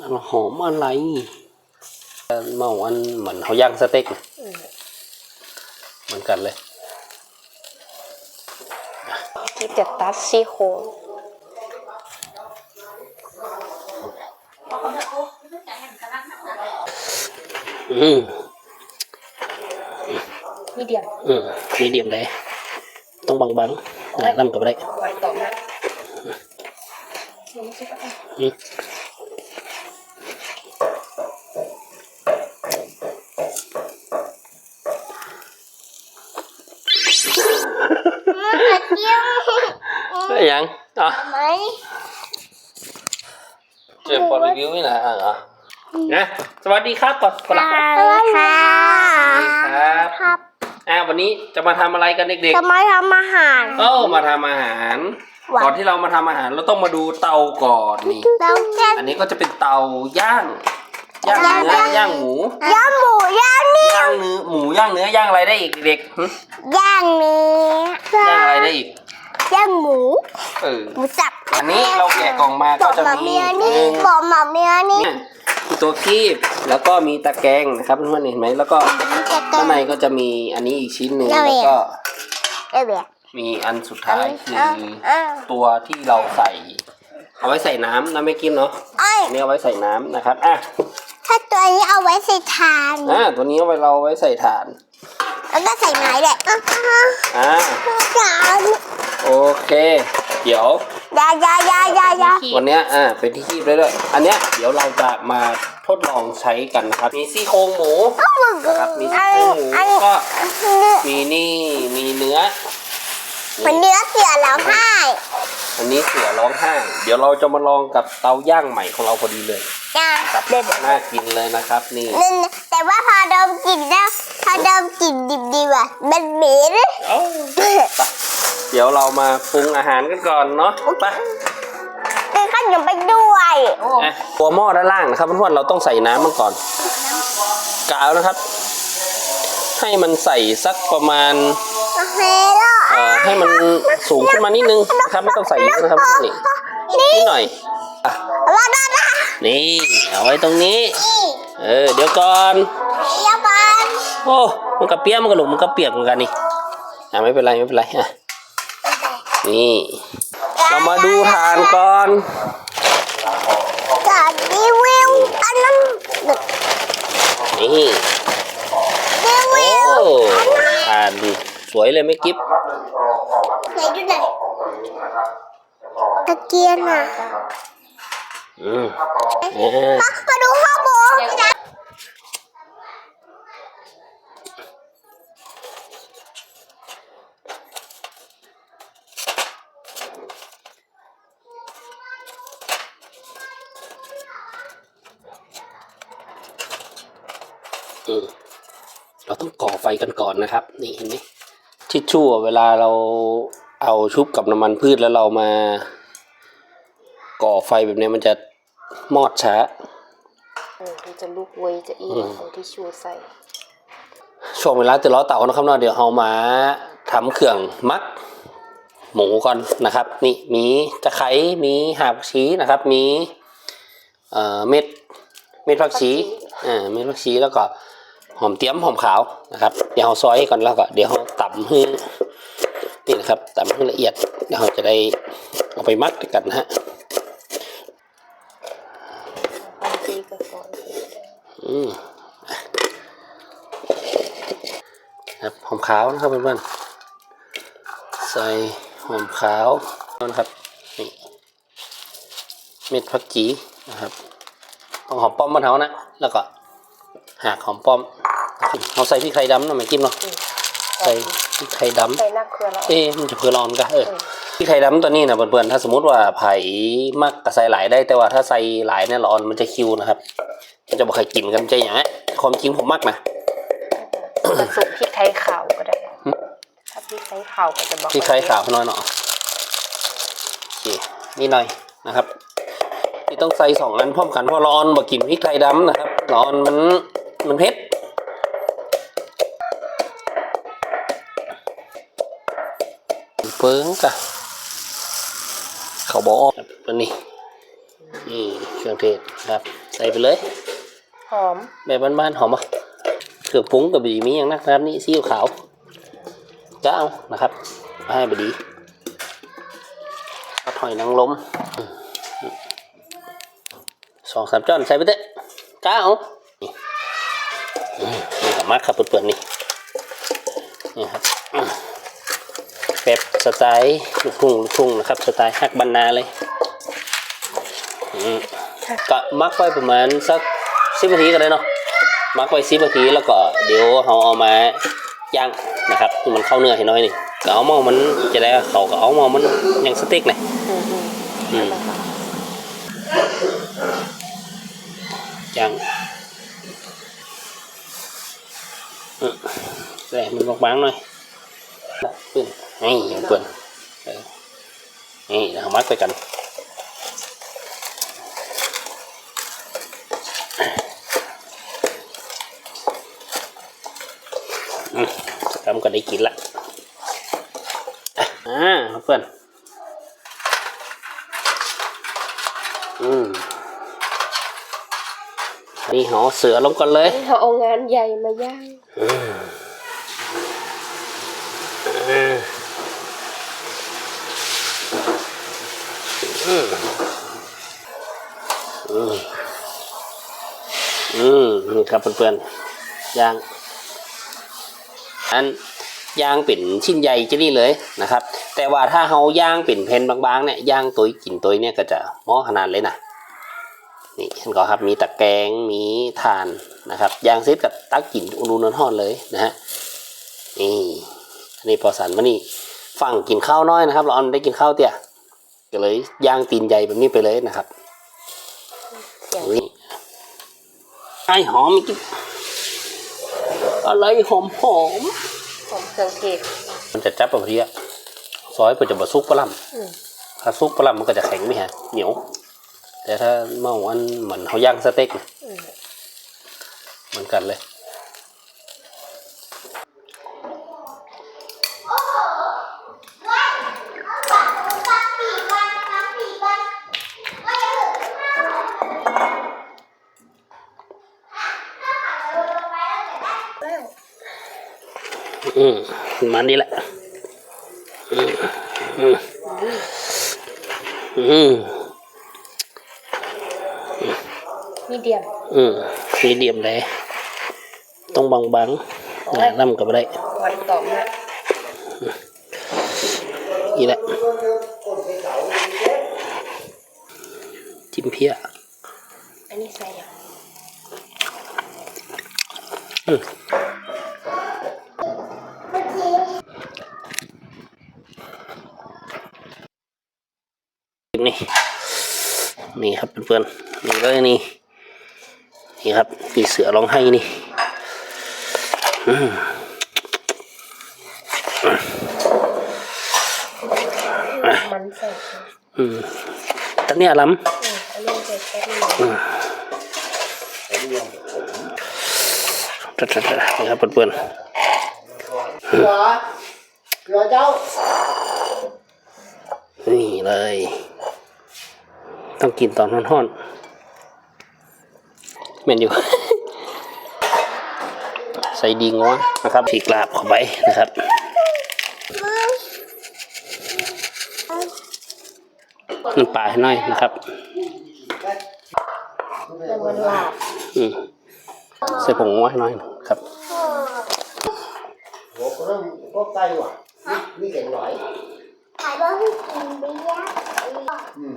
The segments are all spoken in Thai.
อันหอมอะไรเมาอันเหมือนเขาย่างสเต็กน่ะเหมือนกันเลยที่จะตัดซี่โครงอืมมีเดียมอืมมีเดียมได้ต้องบางๆนะน้ำกับได้ไว้ต่อมา อืม เกี่ยว ได้ยังอะไหมเจอพอรีวิวนี่นะอะเหรอนะสวัสดีครับก่อนก่อนละสวัสดีค่ะครับครับอ่าวันนี้จะมาทำอะไรกันเด็กจะมาทำอาหารๆเอ้ามาทำอาหารว้าวก่อนที่เรามาทำอาหารเราต้องมาดูเตาก่อนนี่เราจะอันนี้ก็จะเป็นเตาย่างย่างเนื้อย่างหมูย่างหมูย่างนี่ย่างเนื้อหมูย่างเนื้อย่างอะไรได้อีกเด็กๆหึย่างเนื้อย่างอะไรได้อีก ย่างหมูเออหมูสับอันนี้เราแกะกล่องมาบก็อกจะหมามีเมียนี่หนึ่งบอกหมาเมียนี่เนี่ยมีตัวคีบแล้วก็มีตะแกรงนะครับเพื่อนๆเห็นไหมแล้วก็จะเกิข้างในนก็จะมีอันนี้อีกชิ้นหนึ่งเอาแล้วเองก็เอ้ยเบียมีอันสุดท้ายคือเอ้าตัวที่เราใส่ เอาไว้ใส่น้ำนะไม่กินเนาะเอ้ยอันนี้เอาไว้ใส่น้ำนะครับอะถ้าตัวนี้เอาไว้ใส่ทานอ่าตัวนี้เอาไว้เราไว้ใส่ถ่านแล้วก็ใส่ไม้แหละอะอะอ่าอะ โอเค เดี๋ยวอยาอยาอยาอยาอยาวันเนี้ยอ่าเป็นที่คีบเลยด้วยอันเนี้ยเดี๋ยวเราจะมาทดลองใช้กันนะครับ มีซี่โครงหมูนะครับมีซี่โครงหมูอันก็นี้มีนี่มีเนื้อมันเนื้อเสียแล้วให้อันนี้เสือร้องไห้ เดี๋ยวเราจะมาลองกับเตาย่างใหม่ของเราพอดีเลยจ้าครับเด็ดน่ากินเลยนะครับนี่นั่นแต่ว่าพอดมกลิ่นนะพอดมกลิ่นดิบดีว่ะมันเหม็น เอ้าไปเดี๋ยวเรามาปรุงอาหารกันก่อนเนาะไปเป็นขนมไปด้วยอะตัวหม้อด้านล่างนะครับเพื่อนๆเราต้องใส่น้ำมันก่อนกาวนะครับ ให้มันใส่สักประมาณ โอเคแล้วเอ่อให้มันสูงขึ้นมานิดนึงนะครับไม่ต้องใส่เยอะนะครับนี่นิดหน่อยอะว่าได้ละนี่เอาไว้ตรงนี้เออเดี๋ยวก่อนเยี่ยมมันโอ้มันกระเปียกมันกระหลุมมันกระเปียกเหมือนกันนี่อะไม่เป็นไรไม่เป็นไรอะ นี่ เรามาดูทานก่อนจะรีวิวอันนั้นนี่รีโอ้วิวทานสวยเลยไม่กิ๊บไหนดูหน่อยตะเกียงอะอืมอ่ามามาดูข้าวหมูนะ อืมเราต้องก่อไฟกันก่อนนะครับ นี่เห็นไหมทิชชู่อะเวลาเราเอาชุบกับน้ำมันพืชแล้วเรามา ก่อไฟแบบนี้มันจะมอดช้าเออมันจะลุกเวยจะอีกอืมเอาที่ชูใส่ ช่วงเวลาจะล้อเต่านะครับเนาะเดี๋ยวเรามาทำเครื่องมัก หมูก่อนนะครับ นี่มีตะไคร้มีหาบชีนะครับ มีเอ่อเม็ดเม็ดผักชีอ่าเม็ดผักชีแล้วก็ หอมเตี้ยมหอมขาวนะครับ เดี๋ยวเราซอยก่อนแล้วก็เดี๋ยวเราตำให้นี่นะครับตำให้ละเอียดเดี๋ยวเราจะได้เอาไปมัดกันนะฮะบางทีก็ก่อนอืมครับหอมขาวนะครับเพื่อนๆใส่หอมขาวนะครับนี่เม็ดผักจีนะครับต้องหอมป้อมมะเทานะ แล้วก็หากหอมป้อม นะครับเอาใส่พริกไทยดำหน่อยไหมกิมเนาะใส่พริกไทยดำใส่หน้าเครือแล้วเอ๊ะมันจะเพื่อร้อนกันเออพริกไทยดำตัวนี้นะเพื่อนๆถ้าสมมติว่าไผ่มากกับใส่หลายได้ แต่ว่าถ้าใส่หลายเนี่ยร้อนมันจะคิวนะครับมันจะบอกใครกินกันมันจะอย่างนี้ความจริงผมมักนะผสมพริกไทยขาวก็ได้ถ้าพริกไทยขาวก็จะบอกพริกไทยขาวน้อยหน่อยโอเคนี่หน่อยนะครับที่ต้องใส่สองอันพร้อมกันเพราะร้อนบอกกินพริกไทยดำนะครับร้อนมันมันเผ็ด เปิ้งกะเขาบอกครับตัวนี้นี่เครื่องเทศครับ ใส่ไปเลย หอม แบบบ้านๆหอมอะเครื่องปรุงกับบีมีอย่างนักนะครับนี่ซีอิ๊วขาวก็เอานะครับมาให้บดีทอดหอยนางรมอืมสองสามจ้อนใส่ไปเถอะก้าเอานี่อืมนี่กับมักครับเปิดๆนี่นี่ครับอืม แบบสไตล์ลูกทุ่งลูกทุ่งนะครับสไตล์ฮักบรรนาเลยอืมก็มักไว้ประมาณสักสิบนาทีก็ได้เนาะมักไว้สิบนาทีแล้วก็เดี๋ยวเราเอามาย่างนะครับให้มันเข้าเนื้อให้น้อยหนี่งก็เอาหม้อมันจะได้เขาก็เอาหม้อมันยังสเต็กหน่อยอืมอืมอืมย่างอืมใส่มันบางๆหน่อยเปื่อ นนี่อย่างเปื่อนเออนี่เรามัดไปกันอืมทำก็ได้กินละอ่าเพื่อนอืมนี่หอเสือลงก่อนเลยเขาเอางานใหญ่มาย่าง อืมอืมอืมนี่ครับเพื่อนๆย่างอันย่างเป็นชิ้นใหญ่จะนี่เลยนะครับ แต่ว่าถ้าเราย่างเป็นเพนบางๆเนี่ยย่างตัวกินตัวเนี่ยก็จะมาะขนาดเลยนะนี่เห็นก็ครับมีตะแกรงมีถ่านนะครับย่างเสร็จกับตักกินอุ่นๆร้อนเลยนะฮะนี่อันนี้พอสันมานี่ฝั่งกินข้าวน้อยนะครับเราเอาได้กินข้าวเตี้ย ก็เลยย่างตีนใหญ่แบบนี้ไปเลยนะครับเสียงอุ้ยไอหอมอีกอะไรหอมหอมๆหอมเครื่องเทศมันจะจับแบบนี้อะซอยมันจะบะซุกปลาล่อืมำถ้าซุกปลาล่ำมันก็จะแข็งไม่ฮะเหนียว แต่ถ้าเมาอันเหมือนเขาย่างสเต็กน่ะอืมเหมือนกันเลย อืมมันนี่แหละ อืมอืมอืมมีเดียม อืมมีเดียมเลยต้องบางบางนะล่ำกับอะไรวานต่อมนะนี่แหละ จิ้มเพี้ยอันนี้ใส่ยังอืม นี่นี่ครับเพื่อนๆนี่เลยนี่นี่ครับปีเสือร้องไห้นี่อืมมันใส่อืมตอนเนี้ยล้อืมอันนี้ใส่แค่นี้ำตัดๆๆนี่ครับเพื่อนเกลือเกลือเจ้าๆนี่เลย ต้องกินตอนร้อนๆเมนอยู่ ใส่ดีงัวนะครับผีกลาบเข้าไปนะครับน้ำปลาให้หน่อยนะครับแล้วมันลาบอืมใส่ผงงัวให้หน่อยครับโหก็เริ่มก็ไกลว่ะนี่นี่เก่งหน่อยถ่ายรูปให้กินไปย่าง อืม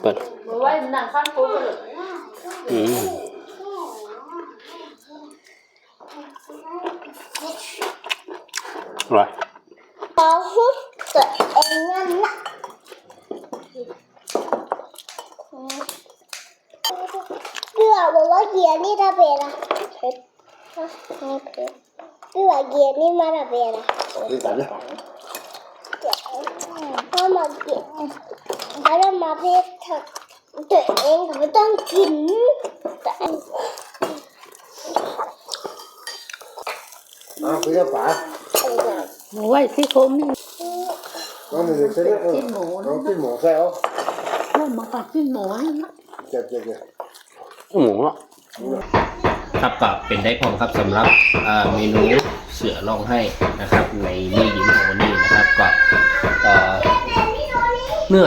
เปิดมันว่าหนังข้างปุ๊บเลยอืมอร่อยขอหุบตัวเองนั่นนะเพื่อบอกว่าเกียร์นี่ระเบิดอะเพชรนี่เพชรเพื่อเกียร์นี่มาระเบิดอะดีกันนะพอมาเกียร์ ถ้าเรามาเพชรตัวเองก็ไม่ต้องกินแต่อ้าวคุยกับป๋ามันว่าซี่โครงนี่ Nó này được thế đấy. Thịt mổ Nó đó. thịt mổ sao? นั่นมันก็กินหมูนะ Kẹp kẹp kẹp. หมูเนาะครับก็เป็นได้พร้อมครับสำหรับอ่าเมนูเสือร้องให้นะครับ ในนี่ยิ้มของวันนี้นะครับก็เอ่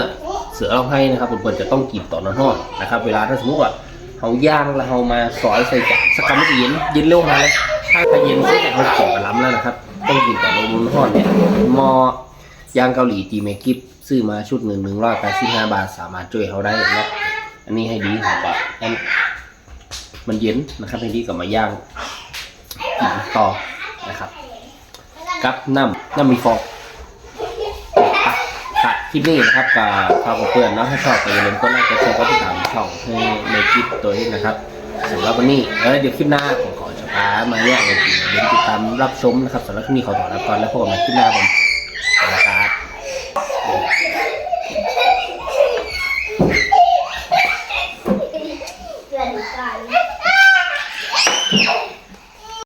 อ เนื้อเอร้องให้นะครับเพื่อนจะต้องกินต่อนอนอดนะครับ เวลาถ้าสมมติว่าเขาย่างแล้วเขามาซอยใส่จานสักกำมันจะเย็นเย็นเร็วขนาเลยถ้าถ้าเย็นใส่จานเขากินกันล้ำแล้วนะครับ ต้องกินต่อนอนทอดเนี่ยหม้อย่างเกาหลีตีเมกิฟซื้อมาชุดหนึ่งหนึ่งร้อยแปดสิบห้าบาทสามารถช่วยเขาได้เนาะอันนี้ให้ดีครับว่ามันเย็นนะครับทีนี้ก็มาย่างกินต่อนะครับกับน้ำน้ำมีฟอง คลิปนี้นะครับกับข้ากเพื่อนเนาะถ้าชอบก็อย่าลืมกดไลค์กดแชร์กดติดตามช่องให้ในคลิปตัวนี้นะครับสำหรับวันนี้เออเดี๋ยวคลิปหน้าผมขอจะพามาแยกกันกินอย่าลืมติดตามรับชมนะครับสำหรับคลิปนี้ขอตัวลาไปก่อนแล้วพบกันใหม่คลิปหน้าผม